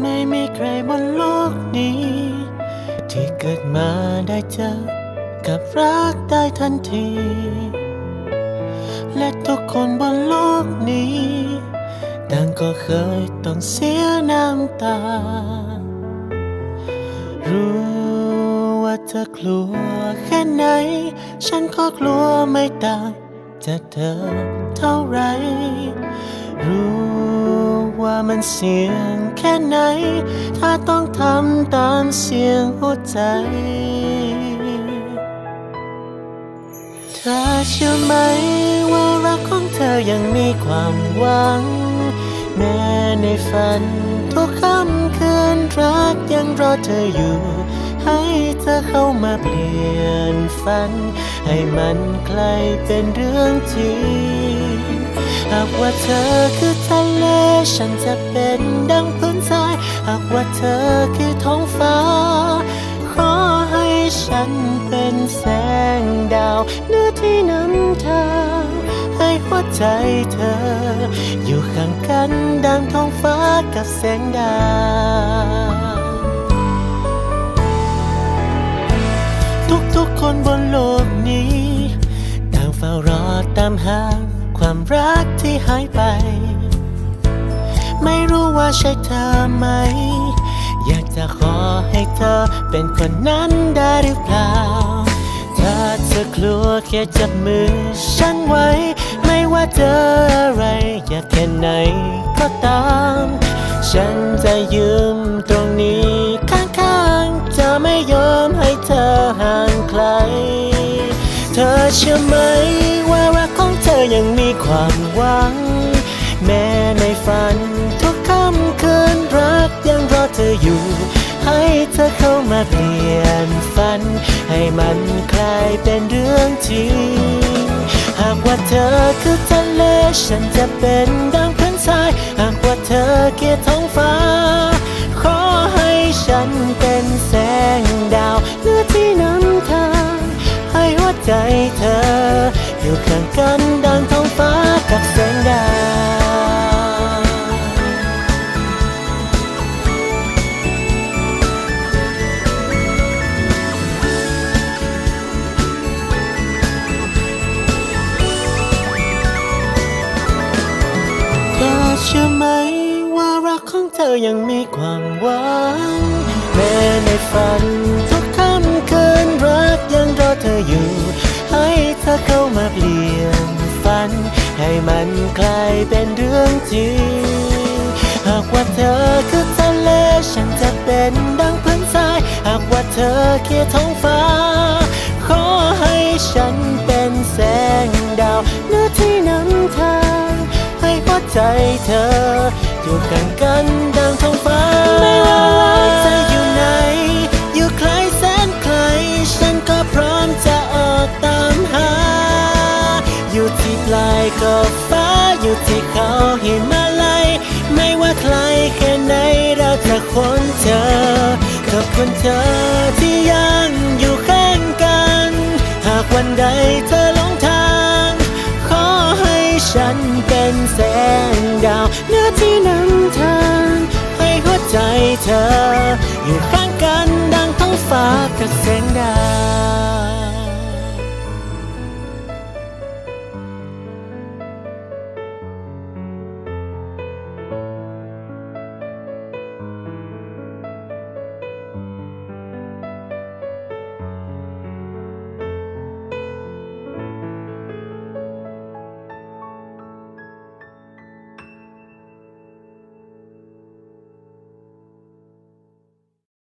ไม่มีใครบนโลกนี้ ที่เกิดมาได้เจอกับรักได้ทันที และทุกคนบนโลกนี้ต่างก็เคยต้องเสียน้ำตา รู้ว่าเธอกลัวแค่ไหน ฉันก็กลัวไม่ต่างจากเธอเท่าไหรรู้ ว่ามันเสี่ยงแค่ไหน ถ้าต้องทำตามเสียงหัวใจเธอเชื่อไหมว่ารักของเธอยังมีความหวัง แม้ในฝันทุกค่ำคืนรักยังรอเธออยู่ ให้เธอเข้ามาเปลี่ยนฝัน ให้มันใกล้เป็นเรื่องจริง หากว่าเธอคือทะเล ฉันจะเป็นดังพื้นทราย หากว่าเธอคือท้องฟ้า ขอให้ฉันเป็นแสงดาวเนื้อที่นำทางให้หัวใจเธอ อยู่ข้างกันดังท้องฟ้ากับแสงดาวทุกๆคนบนโลกนี้ ต่างเฝ้ารอตามหา ความรักที่หายไป ไม่รู้ว่าใช่เธอไหม อยากจะขอให้เธอเป็นคนนั้นได้หรือเปล่า ถ้าเธอกลัวแค่จับมือฉันไว้ ไม่ว่าเจออะไร อยากแค่ไหนก็ตาม ฉันจะยืมตรงนี้ข้างๆ จะไม่ยอมให้เธอห่างไกล เธอเชื่อไหม องเธอยังมีความหวัง แม้ในฝันทุกค่ำคืนรักยังรอเธออยู่ ให้เธอเข้ามาเปลี่ยนฝัน ให้มันคลายเป็นเรื่องจริง หากว่าเธอคือทะเลฉันจะเป็นดังพื้นทราย หากว่าเธอเกียท้องฟ้า ขอให้ฉันเป็นแสงดาวเนื้อที่นำทางให้หัวใจเธอ อยู่ข้างกันดังท้องฟ้ากับแสงดาวเธอเชื่อไหมว่ารักของเธอยังมีความหวังแม้ในฝันทุกค่ำคืนรักยังรอเธออยู่ ให้เธอเข้ามาเปลี่ยนฝัน ให้มันกลายเป็นเรื่องจริง หากว่าเธอคือทะเลฉันจะเป็นดังพื้นทราย หากว่าเธอคียท้องฟ้า ขอให้ฉันเป็นแสงดาวเนื้อที่นำทาง ให้หัวใจเธออยู่ข้างกันดังท้องฟ้าไม่ว่ารักจ อบคุณเธอที่ยังอยู่ข้างกัน หากวันใดเธอหลงทาง ขอให้ฉันเป็นแสงดาวเนื้อที่นำทางให้หัวใจเธอ อยู่ข้างกันดังท้องฟ้ากับแสงดาว